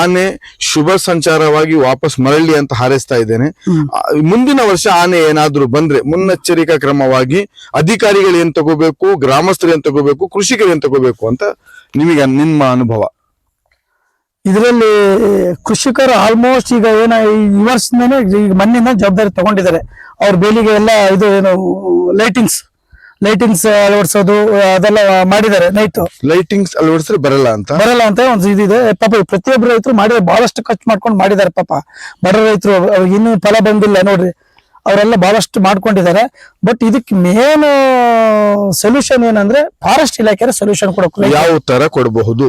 Speaker 1: ಆನೆ ಶುಭ ಸಂಚಾರವಾಗಿ ವಾಪಸ್ ಮರಳಿ ಅಂತ ಹಾರೈಸ್ತಾ ಇದ್ದೇನೆ. ಮುಂದಿನ ವರ್ಷ ಆನೆ ಏನಾದ್ರೂ ಬಂದ್ರೆ ಮುನ್ನೆಚ್ಚರಿಕಾ ಕ್ರಮವಾಗಿ ಅಧಿಕಾರಿಗಳು ಏನ್ ತಗೋಬೇಕು ಗ್ರಾಮಸ್ಥರು ಏನ್ ತಗೋಬೇಕು ಕೃಷಿಕರು ಏನ್ ತಗೋಬೇಕು ಅಂತ ನಿಮಗೆ ನಿಮ್ಮ ಅನುಭವ.
Speaker 2: ಇದರಲ್ಲಿ ಕೃಷಿಕರು ಆಲ್ಮೋಸ್ಟ್ ಈಗ ಏನ ಈ ವರ್ಷದಿಂದನೇ ಈಗ ಮಣ್ಣಿಂದ ಜವಾಬ್ದಾರಿ ತಗೊಂಡಿದ್ದಾರೆ. ಅವ್ರ ಬೇಲಿಗೆ ಎಲ್ಲ ಇದು ಏನು ಲೈಟಿಂಗ್ಸ್ ಲೈಟಿಂಗ್ಸ್ ಅಳವಡಿಸೋದು ಅದೆಲ್ಲ ಮಾಡಿದ್ದಾರೆ ನೈಟ್
Speaker 1: ಲೈಟಿಂಗ್ಸ್ ಅಳವಡಿಸಿದ್ರೆ ಬರಲ್ಲ ಅಂತ?
Speaker 2: ಬರಲ್ಲ ಅಂತ ಒಂದು ಇದಿದೆ. ಪಾಪ ಪ್ರತಿಯೊಬ್ಬರು ರೈತರು ಮಾಡಿದ್ರೆ ಬಹಳಷ್ಟು ಖರ್ಚು ಮಾಡ್ಕೊಂಡು ಮಾಡಿದ್ದಾರೆ ಪಾಪ. ಬಡ ರೈತರು ಅವ್ರಿಗೆ ಇನ್ನೂ ಫಲ ಬಂದಿಲ್ಲ ನೋಡ್ರಿ. ಅವರೆಲ್ಲ ಬಹಳಷ್ಟು ಮಾಡ್ಕೊಂಡಿದ್ದಾರೆ. ಬಟ್ ಇದಕ್ಕೆ ಮೇನ್ ಸೊಲ್ಯೂಷನ್ ಏನಂದ್ರೆ ಫಾರೆಸ್ಟ್ ಇಲಾಖೆ ಸೊಲ್ಯೂಷನ್ ಕೊಡಬೇಕು
Speaker 1: ಯಾವ ತರ ಕೊಡಬಹುದು?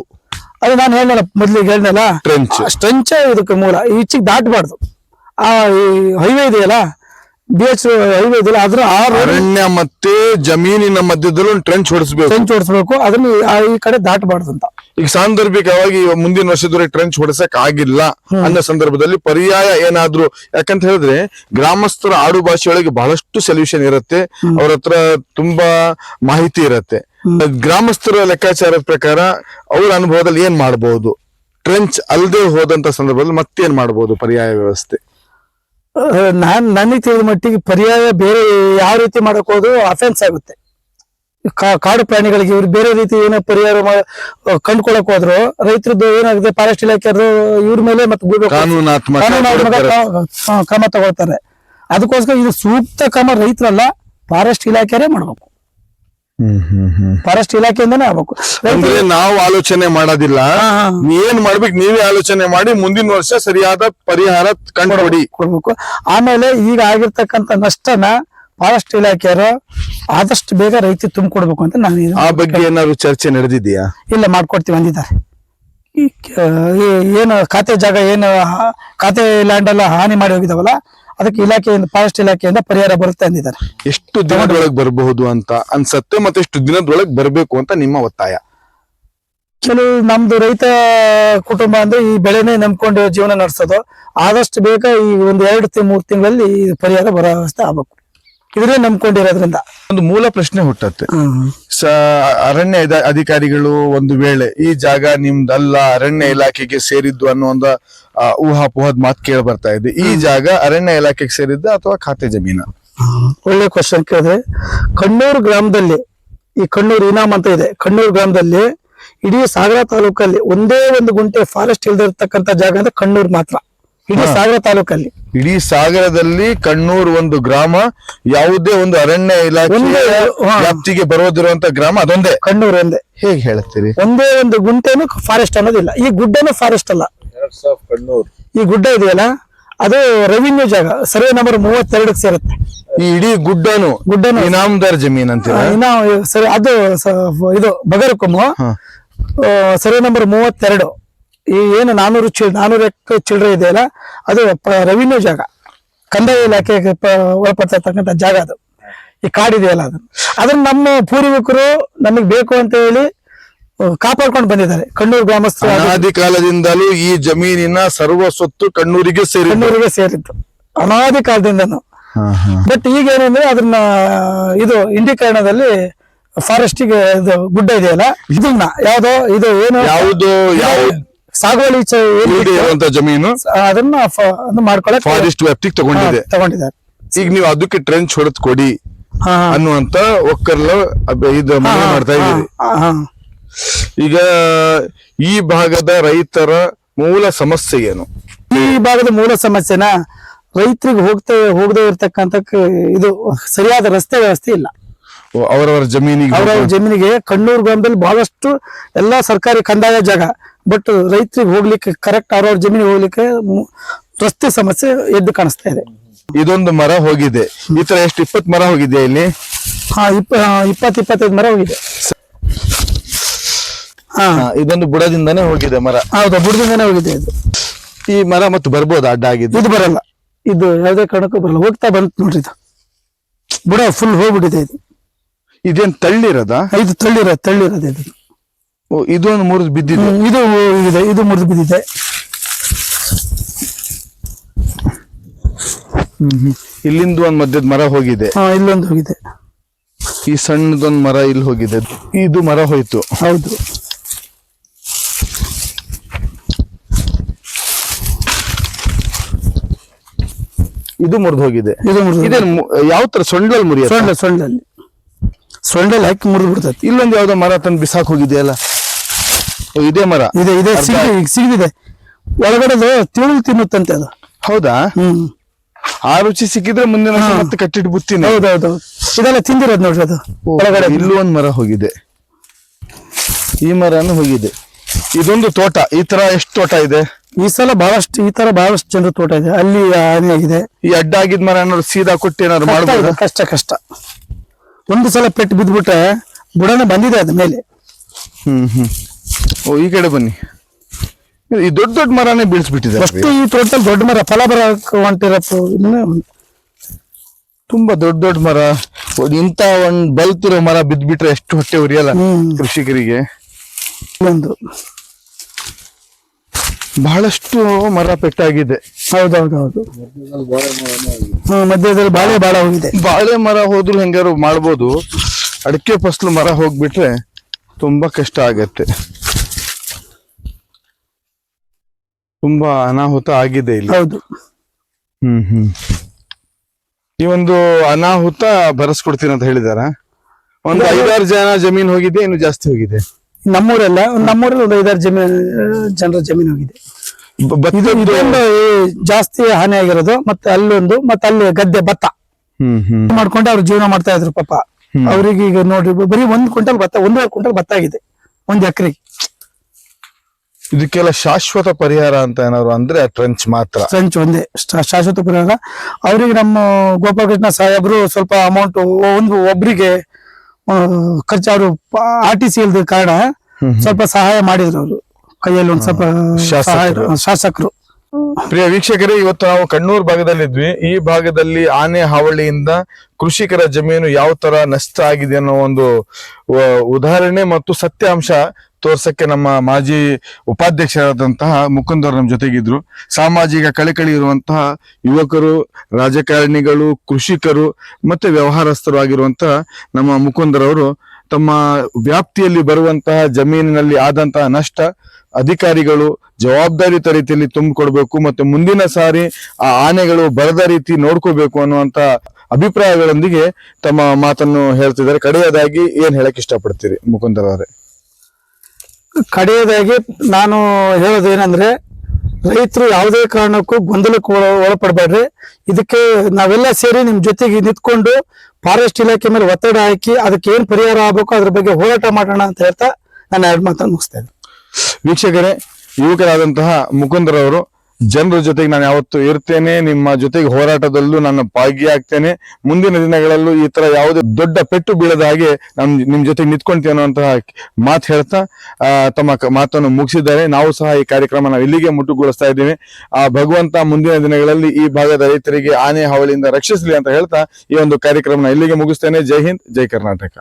Speaker 2: ಅದು ನಾನು ಹೇಳಲ್ಲ ಮೊದ್ಲಿಗೆ ಹೇಳ್ದಲ್ಲ?
Speaker 1: ಟ್ರೆಂಚ್
Speaker 2: ಸ್ಟಂಚ ಇದಕ್ಕೆ ಮೂಲ. ಈಚೆಗೆ ದಾಟಬಾರ್ದು. ಆ ಈ ಹೈವೇ ಇದೆಯಲ್ಲ? ಬಿ ಎಚ್ ಹೈವೇ ಇದೆಯಲ್ಲ ಅದ್ರ ಆ ರೋಡ್
Speaker 1: ಅರಣ್ಯ ಮತ್ತೆ ಜಮೀನಿನ ಮಧ್ಯದಲ್ಲೂ ಒಂದು ಟ್ರೆಂಚ್ ಹೊಡಿಸ್ಬೇಕು
Speaker 2: ಟ್ರೆಂಚ್ ಓಡಿಸ್ಬೇಕು. ಅದನ್ನ ಆ ಈ ಕಡೆ ದಾಟಬಾರ್ದು ಅಂತ.
Speaker 1: ಈಗ ಸಾಂದರ್ಭಿಕವಾಗಿ ಮುಂದಿನ ವರ್ಷದವರೆಗೆ ಟ್ರೆಂಚ್ ಹೊಡೆಸಕ್ ಆಗಿಲ್ಲ ಅನ್ನೋ ಸಂದರ್ಭದಲ್ಲಿ ಪರ್ಯಾಯ ಏನಾದ್ರೂ ಯಾಕಂತ ಹೇಳಿದ್ರೆ ಗ್ರಾಮಸ್ಥರ ಆಡು ಭಾಷೆಯೊಳಗೆ ಬಹಳಷ್ಟು ಸೊಲ್ಯೂಷನ್ ಇರುತ್ತೆ. ಅವ್ರ ಹತ್ರ ತುಂಬಾ ಮಾಹಿತಿ ಇರತ್ತೆ. ಗ್ರಾಮಸ್ಥರ ಲೆಕ್ಕಾಚಾರದ ಪ್ರಕಾರ ಅವ್ರ ಅನುಭವದಲ್ಲಿ ಏನ್ ಮಾಡಬಹುದು ಟ್ರೆಂಚ್ ಅಲ್ಲದೆ ಹೋದಂತ ಸಂದರ್ಭದಲ್ಲಿ ಮತ್ತೇನ್ ಮಾಡಬಹುದು ಪರ್ಯಾಯ ವ್ಯವಸ್ಥೆ?
Speaker 2: ನಾನು ನಾನ್ ನನಗೆ ತಿಳಿದ ಮಟ್ಟಿಗೆ ಪರ್ಯಾಯ ಬೇರೆ ಯಾವ ರೀತಿ ಮಾಡಕ್ ಹೋದ್ರು ಅಫೆನ್ಸ್ ಆಗುತ್ತೆ. ಕಾಡು ಪ್ರಾಣಿಗಳಿಗೆ ಇವ್ರು ಬೇರೆ ರೀತಿ ಏನೋ ಪರಿಹಾರ ಕಂಡ್ಕೊಳಕ್ ಹೋದ್ರು ರೈತರದ್ದು ಏನಾಗುತ್ತೆ ಫಾರೆಸ್ಟ್ ಇಲಾಖೆಯವರು ಇವ್ರ ಮೇಲೆ ಮತ್ತೆ.
Speaker 1: ಕಾನೂನಾತ್ಮಕ.
Speaker 2: ಕ್ರಮ- ತಗೋತಾರೆ ತಗೊಳ್ತಾರೆ. ಅದಕ್ಕೋಸ್ಕರ ಇದು ಸೂಕ್ತ ಕ್ರಮ ರೈತರಲ್ಲ ಫಾರೆಸ್ಟ್ ಇಲಾಖೆನೇ ಮಾಡ್ಬೇಕು. ಫಾರೆಸ್ಟ್ ಇಲಾಖೆಯಿಂದನೇ ಆಗ್ಬೇಕು.
Speaker 1: ಅಂದ್ರೆ ನಾವು ಆಲೋಚನೆ ಮಾಡೋದಿಲ್ಲ. ಏನ್ ಮಾಡ್ಬೇಕು ನೀವೇ ಆಲೋಚನೆ ಮಾಡಿ ಮುಂದಿನ ವರ್ಷ ಸರಿಯಾದ ಪರಿಹಾರ ಕಂಡುಕೊಡಿ.
Speaker 2: ಕೊಡ್ಬೇಕು ಆಮೇಲೆ ಈಗ ಆಗಿರ್ತಕ್ಕಂತ ನಷ್ಟನ ಫಾರೆಸ್ಟ್ ಇಲಾಖೆಯವರು ಆದಷ್ಟು ಬೇಗ ರೈತ ತುಂಬಿಕೊಡ್ಬೇಕು ಅಂತ ನಾನು
Speaker 1: ಆ ಬಗ್ಗೆ ಏನಾದ್ರು ಚರ್ಚೆ ನಡೆದಿದ್ಯಾ?
Speaker 2: ಇಲ್ಲ ಮಾಡ್ಕೊಡ್ತೀವಿ ಅಂದಿದ್ದಾರೆ. ಏನು ಖಾತೆ ಜಾಗ ಏನು ಖಾತೆ ಲ್ಯಾಂಡ್ ಎಲ್ಲ ಹಾನಿ ಮಾಡಿ ಹೋಗಿದಾವಲ್ಲ ಅದಕ್ಕೆ ಇಲಾಖೆಯಿಂದ ಫಾರೆಸ್ಟ್ ಇಲಾಖೆಯಿಂದ ಪರಿಹಾರ ಬರುತ್ತೆ ಅಂದಿದ್ದಾರೆ.
Speaker 1: ಎಷ್ಟು ದಿನದೊಳಗೆ ಬರಬಹುದು ಅಂತ ಅನ್ಸತ್ತೆ ಮತ್ತೆ ಎಷ್ಟು ದಿನದೊಳಗೆ ಬರಬೇಕು ಅಂತ ನಿಮ್ಮ ಒತ್ತಾಯ?
Speaker 2: ಕೆಲವು ನಮ್ದು ರೈತ ಕುಟುಂಬ ಅಂದ್ರೆ ಈ ಬೆಳೆನೇ ನಂಬ್ಕೊಂಡು ಜೀವನ ನಡೆಸೋದು. ಆದಷ್ಟು ಬೇಗ ಈ ಒಂದು ಎರಡು ತಿ ಮೂರು ತಿಂಗಳಲ್ಲಿ ಈ ಪರಿಹಾರ ಬರೋ ವ್ಯವಸ್ಥೆ ಆಗ್ಬೇಕು. ಇದನ್ನೇ ನಂಬ್ಕೊಂಡಿರೋದ್ರಿಂದ.
Speaker 1: ಒಂದು ಮೂಲ ಪ್ರಶ್ನೆ ಹುಟ್ಟತ್ತೆ. ಅರಣ್ಯ ಅಧಿಕಾರಿಗಳು ಒಂದು ವೇಳೆ ಈ ಜಾಗ ನಿಮ್ದಲ್ಲ ಅರಣ್ಯ ಇಲಾಖೆಗೆ ಸೇರಿದ್ದು ಅನ್ನೋ ಒಂದು ಊಹಾಪೋಹದ ಮಾತು ಕೇಳಿ ಬರ್ತಾ ಇದೆ ಈ ಜಾಗ ಅರಣ್ಯ ಇಲಾಖೆಗೆ ಸೇರಿದ್ದ ಅಥವಾ ಖಾತೆ ಜಮೀನ?
Speaker 2: ಒಳ್ಳೆ ಕ್ವಶನ್ ಕೇಳಿದ್ರೆ ಕಣ್ಣೂರು ಗ್ರಾಮದಲ್ಲಿ ಈ ಕಣ್ಣೂರು ಇನಾಮ್ ಅಂತ ಇದೆ ಕಣ್ಣೂರು ಗ್ರಾಮದಲ್ಲಿ ಇಡೀ ಸಾಗರ ತಾಲೂಕಲ್ಲಿ ಒಂದೇ ಒಂದು ಗುಂಟೆ ಫಾರೆಸ್ಟ್ ಇಲ್ದಿರತಕ್ಕಂತ ಜಾಗ ಅಂದ್ರೆ ಕಣ್ಣೂರು ಮಾತ್ರ. ಇಡೀ ಸಾಗರ ತಾಲೂಕಲ್ಲಿ.
Speaker 1: ಇಡೀ ಸಾಗರದಲ್ಲಿ ಕಣ್ಣೂರು ಒಂದು ಗ್ರಾಮ ಯಾವುದೇ ಒಂದು ಅರಣ್ಯ ಇಲಾಖೆ. ವ್ಯಾಪ್ತಿಗೆ ಬರೋದಿರುವಂತ ಗ್ರಾಮ ಅದೊಂದೇ?
Speaker 2: ಕಣ್ಣೂರು ಒಂದೇ.
Speaker 1: ಹೇಗೆ ಹೇಳ್ತೀರಿ
Speaker 2: ಒಂದೇ ಒಂದು ಗುಂಟೆನು ಫಾರೆಸ್ಟ್ ಅನ್ನೋದಿಲ್ಲ. ಈ ಗುಡ್ಡನು ಫಾರೆಸ್ಟ್ ಅಲ್ಲ.
Speaker 3: ಆಫ್ ಕಣ್ಣೂರ್
Speaker 2: ಈ ಗುಡ್ಡ ಇದೆಯಲ್ಲ ಅದು ರೆವಿನ್ಯೂ ಜಾಗ ಸರ್ವೆ ನಂಬರ್ ಮೂವತ್ತೆರಡಕ್ಕೆ ಸೇರುತ್ತೆ.
Speaker 1: ಈ ಇಡೀ ಗುಡ್ಡನು
Speaker 2: ಗುಡ್ಡನು.
Speaker 1: ಇನಾಮದಾರ್ ಜಮೀನ್
Speaker 2: ಅಂತ ಸರಿ ಅದು ಸ- ಇದು ಬಗರಕೊಮ್ಮು. ಸರ್ವೆ ನಂಬರ್ ಮೂವತ್ತೆರಡು. ಈ ಏನು ನಾನೂರು ಚಿಲ್ ನಾನೂರು ಎಕ್ ಚಿಲ್ಲರೆ ಇದೆಯಲ್ಲ ಅದು ರೆವಿನ್ಯೂ ಜಾಗ. ಕಂದಾಯ ಇಲಾಖೆಗೆ ಪ- ಒಳಪಡ್ತಿರ್ತಕ್ಕಂಥ ಜಾಗ ಅದು. ಈ ಕಾಡಿದೆಯಲ್ಲ ಅದು. ಅದನ್ನ ನಮ್ಮ ಪೂರ್ವಿಕರು ನಮಗೆ ಬೇಕು ಅಂತ ಹೇಳಿ ಕಾಪಾಡ್ಕೊಂಡು ಬಂದಿದ್ದಾರೆ. ಕಣ್ಣೂರು ಗ್ರಾಮಸ್ಥರು
Speaker 1: ಅನಾದಿ ಕಾಲದಿಂದಲೂ ಈ ಜಮೀನಿನ ಸರ್ವ ಸ್ವತ್ತು ಕಣ್ಣೂರಿಗೆ ಸೇರಿ
Speaker 2: ಕಣ್ಣೂರಿಗೆ ಸೇರಿದ್ದು. ಅನಾದಿ ಕಾಲದಿಂದನು. ಬಟ್ ಈಗ ಏನಂದ್ರೆ ಅದನ್ನ ಇದು ಇಂಡೀಕರಣದಲ್ಲಿ ಫಾರೆಸ್ಟ್ಗೆ ಇದು ಗುಡ್ಡ ಇದೆಯಲ್ಲ ಇದನ್ನ ಯಾವ್ದೋ ಇದು ಏನು?
Speaker 1: ಯಾವುದು ಯಾವ
Speaker 2: ಸಾಗುವಳಿ
Speaker 1: ಜಮೀನು?
Speaker 2: ಅದನ್ನ ಮಾಡ್ಕೊಳಕ್
Speaker 1: ಫಾರೆಸ್ಟ್ ವ್ಯಾಪ್ತಿಗೆ ತಗೊಂಡಿದೆ.
Speaker 2: ತಗೊಂಡಿದ್ದಾರೆ.
Speaker 1: ಈಗ ನೀವು ಅದಕ್ಕೆ ಟ್ರೆಂಚ್ ಹೊಡೆದ್ ಕೊಡಿ. ಅನ್ನುವಂತ ಒಕ್ಕರ್ಲ ಇದು ಮಾಡ್ತಾ ಇದ್ದೀರಿ.
Speaker 2: ಹಾ.
Speaker 1: ಈಗ ಈ ಭಾಗದ ರೈತರ ಮೂಲ ಸಮಸ್ಯೆ ಏನು?
Speaker 2: ಈ ಭಾಗದ ಮೂಲ ಸಮಸ್ಯೆನ ರೈತರಿಗೆ ಹೋಗ್ತಾ ಹೋಗದೆ ಇರತಕ್ಕಂತ ಇದು ಸರಿಯಾದ ರಸ್ತೆ ವ್ಯವಸ್ಥೆ ಇಲ್ಲ.
Speaker 1: ಅವರವರ ಜಮೀನಿಗೆ
Speaker 2: ಅವರವರ ಜಮೀನಿಗೆ ಕಣ್ಣೂರು ಗ್ರಾಮದಲ್ಲಿ ಬಹಳಷ್ಟು ಎಲ್ಲಾ ಸರ್ಕಾರಿ ಕಂದಾಯ ಜಾಗ ಬಟ್ ರೈತರಿಗೆ ಹೋಗ್ಲಿಕ್ಕೆ ಕರೆಕ್ಟ್ ಅವ್ರವ್ರ ಜಮೀನಿಗೆ ಹೋಗ್ಲಿಕ್ಕೆ ರಸ್ತೆ ಸಮಸ್ಯೆ ಎದ್ದು ಕಾಣಿಸ್ತಾ ಇದೆ.
Speaker 1: ಇದೊಂದು ಮರ ಹೋಗಿದೆ. ಈ ತರ ಎಷ್ಟು ಇಪ್ಪತ್ ಮರ ಹೋಗಿದೆ ಇಲ್ಲಿ?
Speaker 2: ಹಾ ಇಪ್ಪ ಇಪ್ಪತ್ ಇಪ್ಪತ್ತೈದು ಮರ ಹೋಗಿದೆ.
Speaker 1: ಇದೊಂದು ಬುಡದಿಂದಾನೇ ಹೋಗಿದೆ ಮರ.
Speaker 2: ಹೌದಾ ಬುಡದಿಂದಾನೇ ಹೋಗಿದೆ ಇದು.
Speaker 1: ಈ ಮರ ಮತ್ತು ಬರ್ಬೋದು? ಅಡ್ಡ ಆಗಿದ್ದು.
Speaker 2: ಇದು ಬರಲ್ಲ. ಇದು ಯಾವುದೇ ಕಾರಣಕ್ಕೂ ಬರಲ್ಲ. ಹೋಗ್ತಾ ಬಂತು ನೋಡ್ರಿ ಇದು. ಬುಡ ಫುಲ್ ಹೋಗ್ಬಿಟ್ಟಿದೆ ಇದು.
Speaker 1: ಇದೇನ್ ತಳ್ಳಿರೋದ?
Speaker 2: ಇದು ತಳ್ಳಿರ ತಳ್ಳಿರೋದು ಇದು.
Speaker 1: ಇದೊಂದು ಮುರಿದು ಬಿದ್ದಿದೆ
Speaker 2: ಇದು ಇದೆ ಇದು ಮುರಿದು ಬಿದ್ದಿದೆ.
Speaker 1: ಇಲ್ಲಿಂದ ಒಂದ್ ಮಧ್ಯದ ಮರ ಹೋಗಿದೆ.
Speaker 2: ಹಾ ಇಲ್ಲೊಂದು ಹೋಗಿದೆ.
Speaker 1: ಈ ಸಣ್ಣದೊಂದು ಮರ ಇಲ್ಲಿ ಹೋಗಿದೆ. ಇದು ಮರ ಹೋಯ್ತು.
Speaker 2: ಹೌದು.
Speaker 1: ಇದು ಮುರಿದು ಹೋಗಿದೆ.
Speaker 2: ಇದು ಮುರಿದು
Speaker 1: ಇದೇನು ಯಾವ ತರ ಸೊಂಡಲ್ ಮುರಿಯ
Speaker 2: ಸೊಂಡಲ್ ಸೊಂಡಲ್ಲಿ. ಸೊಂಡಲ್ ಹಾಕಿ ಮುರಿದು ಬಿಡ್ತೈತಿ.
Speaker 1: ಇಲ್ಲೊಂದು ಯಾವ್ದೋ ಮರ ತಂದು ಬಿಸಾಕ್ ಹೋಗಿದೆಯಲ್ಲ? ಓ, ಇದೇ ಮರ.
Speaker 2: ಇದೆ ಇದೆ ಸಿಗಿ ಸಿಗಿದೆ ಒಳಗಡೆದು ತಿಳಿ ತಿನ್ನುತ್ತಂತೆ ಅದು.
Speaker 1: ಹೌದಾ?
Speaker 2: ಹ್ಮ್.
Speaker 1: ಆ ರುಚಿ ಸಿಕ್ಕಿದ್ರೆ ಮುಂದಿನ ವರ್ಷ ಮತ್ತೆ ಕಟ್ಟಿಟ್ಟು ಬುತ್ತೀನಿ
Speaker 2: ಹೌದೌದು. ಇದೆಲ್ಲ ತಿಂದಿರೋದು ನೋಡ್ರಿ ಅದು. ಒಳಗಡೆ
Speaker 1: ಇಲ್ಲೂ ಒಂದ್ ಮರ ಹೋಗಿದೆ. ಈ ಮರನು ಹೋಗಿದೆ. ಇದೊಂದು ತೋಟ. ಈ ತರ ಎಷ್ಟು ತೋಟ ಇದೆ?
Speaker 2: ಈ ಸಲ ಬಹಳಷ್ಟು ಈ ತರ ಬಹಳಷ್ಟು ಜನರ ತೋಟ ಇದೆ. ಅಲ್ಲಿ ಹಾನಿಯಾಗಿದೆ
Speaker 1: ಈ ಅಡ್ಡ ಆಗಿದ್ ಮರ ಏನಾದ್ರು ಸೀದಾ ಕೊಟ್ಟು ಏನಾದ್ರು
Speaker 2: ಮಾಡಬಹುದು ಕಷ್ಟ ಕಷ್ಟ. ಒಂದು ಸಲ ಪೆಟ್ಟು ಬಿದ್ಬಿಟ್ಟೆ ಬುಡನ ಬಂದಿದೆ ಅದ ಮೇಲೆ.
Speaker 1: ಹ್ಮ್ ಹ್ಮ್. ಓ ಈ ಕಡೆ ಬನ್ನಿ. ಈ ದೊಡ್ಡ ದೊಡ್ಡ ಮರನೇ ಬೀಳ್ಸ್ಬಿಟ್ಟಿದ್ದಾರೆ
Speaker 2: ಅಷ್ಟು ಈ ತೋಟದಲ್ಲಿ ದೊಡ್ಡ ಮರ ಫಲ ಬರ ಹೊಂಟಿರೋ ಇದನ್ನೇ
Speaker 1: ತುಂಬಾ ದೊಡ್ಡ ದೊಡ್ಡ ಮರ. ಇಂತ ಒಂದ್ ಬಲ್ತಿರೋ ಮರ ಬಿದ್ಬಿಟ್ರೆ ಎಷ್ಟು ಹೊಟ್ಟೆ ಉರಿಯಲ್ಲ. ಕೃಷಿಕರಿಗೆ.
Speaker 2: ಒಂದು.
Speaker 1: ಬಹಳಷ್ಟು ಮರ ಪೆಟ್ಟಾಗಿದೆ.
Speaker 2: ಹೌದೌದೌದು. ಮಧ್ಯದಲ್ಲಿ ಬಾಳೆ ಬಾಳ ಹೋಗಿದೆ.
Speaker 1: ಬಾಳೆ ಮರ ಹೋದ್ರು ಹೆಂಗಾರು ಮಾಡ್ಬೋದು. ಅಡಿಕೆ ಫಸಲು ಮರ ಹೋಗ್ಬಿಟ್ರೆ ತುಂಬಾ ಕಷ್ಟ ಆಗತ್ತೆ. ತುಂಬಾ ಅನಾಹುತ ಆಗಿದೆ ಇಲ್ಲಿ.
Speaker 2: ಹೌದು.
Speaker 1: ಹ್ಮ್ ಹ್ಮ್. ಈ ಒಂದು ಅನಾಹುತ ಬರಸ್ಕೊಡ್ತೀನಿ ಅಂತ ಹೇಳಿದಾರ? ಒಂದು ಐದಾರು ಜನ ಜಮೀನ್ ಹೋಗಿದೆ ಇನ್ನು ಜಾಸ್ತಿ ಹೋಗಿದೆ?
Speaker 2: ನಮ್ಮೂರೆಲ್ಲ ನಮ್ಮೂರಲ್ಲಿ ಒಂದು ಐದಾರು ಜಮೀನ್ ಜನರ ಜಮೀನು ಹೋಗಿದೆ. ಇದು ಇದೊಂದು ಜಾಸ್ತಿ ಹಾನಿ ಆಗಿರೋದು ಮತ್ತೆ ಅಲ್ಲೊಂದು ಮತ್ತೆ ಅಲ್ಲಿ ಗದ್ದೆ ಭತ್ತ. ಮಾಡ್ಕೊಂಡು ಅವ್ರು ಜೀವನ ಮಾಡ್ತಾ ಇದ್ರು ಪಾಪ. ಅವ್ರಿಗೆ ಈಗ ನೋಡ್ರಿ ಬರೀ ಒಂದ್ ಕ್ವಿಂಟಲ್ ಭತ್ತ ಒಂದೂವರೆ ಕ್ವಿಂಟಲ್ ಭತ್ತ ಆಗಿದೆ ಒಂದ್ ಎಕರೆಗೆ.
Speaker 1: ಇದಕ್ಕೆಲ್ಲ ಶಾಶ್ವತ ಪರಿಹಾರ ಅಂತ ಏನಾದ್ರು ಅಂದ್ರೆ ಟ್ರೆಂಚ್ ಮಾತ್ರ.
Speaker 2: ಫ್ರೆಂಚ್ ಒಂದೇ ಶಾ- ಶಾಶ್ವತ ಪರಿಹಾರ. ಅವ್ರಿಗೆ ನಮ್ಮ ಗೋಪಾಲಕೃಷ್ಣ ಸಾಹೇಬ್ರು ಸ್ವಲ್ಪ ಅಮೌಂಟ್ ಒಂದು ಒಬ್ರಿಗೆ ಖರ್ಚು ಅವರು ಆರ್ ಟಿ ಸಿ ಇಲ್ದ ಕಾರಣ ಸ್ವಲ್ಪ ಸಹಾಯ ಮಾಡಿದ್ರು ಅವರು. ಕೈಯಲ್ಲಿ ಒಂದ್ ಸ್ವಲ್ಪ
Speaker 1: ಶಾಸಕರು. ಪ್ರಿಯ ವೀಕ್ಷಕರೇ ಇವತ್ತು ನಾವು ಕಣ್ಣೂರ್ ಭಾಗದಲ್ಲಿದ್ವಿ. ಈ ಭಾಗದಲ್ಲಿ ಆನೆ ಹಾವಳಿಯಿಂದ ಕೃಷಿಕರ ಜಮೀನು ಯಾವ ತರ ನಷ್ಟ ಆಗಿದೆ ಅನ್ನೋ ಒಂದು ಉದಾಹರಣೆ ಮತ್ತು ಸತ್ಯಾಂಶ ತೋರ್ಸಕ್ಕೆ ನಮ್ಮ ಮಾಜಿ ಉಪಾಧ್ಯಕ್ಷರಾದಂತಹ ಮುಕುಂದವರು ನಮ್ಮ ಜೊತೆಗಿದ್ರು. ಸಾಮಾಜಿಕ ಕಳಕಳಿ ಇರುವಂತಹ ಯುವಕರು, ರಾಜಕಾರಣಿಗಳು, ಕೃಷಿಕರು ಮತ್ತೆ ವ್ಯವಹಾರಸ್ಥರು ಆಗಿರುವಂತಹ ನಮ್ಮ ಮುಕುಂದರವರು ತಮ್ಮ ವ್ಯಾಪ್ತಿಯಲ್ಲಿ ಬರುವಂತಹ ಜಮೀನಿನಲ್ಲಿ ಆದಂತಹ ನಷ್ಟ ಅಧಿಕಾರಿಗಳು ಜವಾಬ್ದಾರಿಯುತ ರೀತಿಯಲ್ಲಿ ತುಂಬಿಕೊಡ್ಬೇಕು ಮತ್ತೆ ಮುಂದಿನ ಸಾರಿ ಆ ಆನೆಗಳು ಬರದ ರೀತಿ ನೋಡ್ಕೋಬೇಕು ಅನ್ನುವಂತ ಅಭಿಪ್ರಾಯಗಳೊಂದಿಗೆ ತಮ್ಮ ಮಾತನ್ನು ಹೇಳ್ತಿದ್ದಾರೆ. ಕಡೆಯದಾಗಿ ಏನ್ ಹೇಳಕ್ ಇಷ್ಟಪಡ್ತೀರಿ ಮುಕುಂದರ್ ಅವರೇ
Speaker 2: ಕಡೆಯದಾಗಿ ನಾನು ಹೇಳೋದು ಏನಂದ್ರೆ ರೈತರು ಯಾವುದೇ ಕಾರಣಕ್ಕೂ ಗೊಂದಲಕ್ಕೆ ಒಳ, ಒಳಪಡಬೇಡ್ರಿ. ಇದಕ್ಕೆ ನಾವೆಲ್ಲ ಸೇರಿ ನಿಮ್ಮ ಜೊತೆಗೆ ನಿಂತ್ಕೊಂಡು ಫಾರೆಸ್ಟ್ ಇಲಾಖೆ ಮೇಲೆ ಒತ್ತಡ ಹಾಕಿ ಅದಕ್ಕೆ ಏನು ಪರಿಹಾರ ಆಗ್ಬೇಕು, ಅದ್ರ ಬಗ್ಗೆ ಹೋರಾಟ ಮಾಡೋಣ ಅಂತ ಹೇಳ್ತಾ ನಾನು ಎರಡು ಮಾತನ್ನು ಮುಗಿಸ್ತೇನೆ
Speaker 1: ವೀಕ್ಷಕರೇ, ಯುವಕರಾದಂತಹ ಮುಕುಂದರವರು ಜನರ ಜೊತೆಗೆ ನಾನು ಯಾವತ್ತು ಇರ್ತೇನೆ, ನಿಮ್ಮ ಜೊತೆಗೆ ಹೋರಾಟದಲ್ಲೂ ನಾನು ಭಾಗಿಯಾಗ್ತೇನೆ. ಮುಂದಿನ ದಿನಗಳಲ್ಲೂ ಈ ತರ ಯಾವುದೇ ದೊಡ್ಡ ಪೆಟ್ಟು ಬೀಳದ ಹಾಗೆ ನಾನು ನಿಮ್ ಜೊತೆಗೆ ನಿಂತ್ಕೊಂತೀನಿ ಅನ್ನುವಂತಹ ಮಾತು ಹೇಳ್ತಾ ತಮ್ಮ ಮಾತನ್ನು ಮುಗಿಸಿದ್ದಾರೆ. ನಾವು ಸಹ ಈ ಕಾರ್ಯಕ್ರಮ ನಾವು ಇಲ್ಲಿಗೆ ಮುಟ್ಟುಗೊಳಿಸ್ತಾ ಇದ್ದೀವಿ. ಆ, ಭಗವಂತ ಮುಂದಿನ ದಿನಗಳಲ್ಲಿ ಈ ಭಾಗದ ರೈತರಿಗೆ ಆನೆ ಹಾವಳಿಯಿಂದ ರಕ್ಷಿಸಲಿ ಅಂತ ಹೇಳ್ತಾ ಈ ಒಂದು ಕಾರ್ಯಕ್ರಮ ಇಲ್ಲಿಗೆ ಮುಗಿಸ್ತೇನೆ. ಜೈ ಹಿಂದ್, ಜೈ ಕರ್ನಾಟಕ.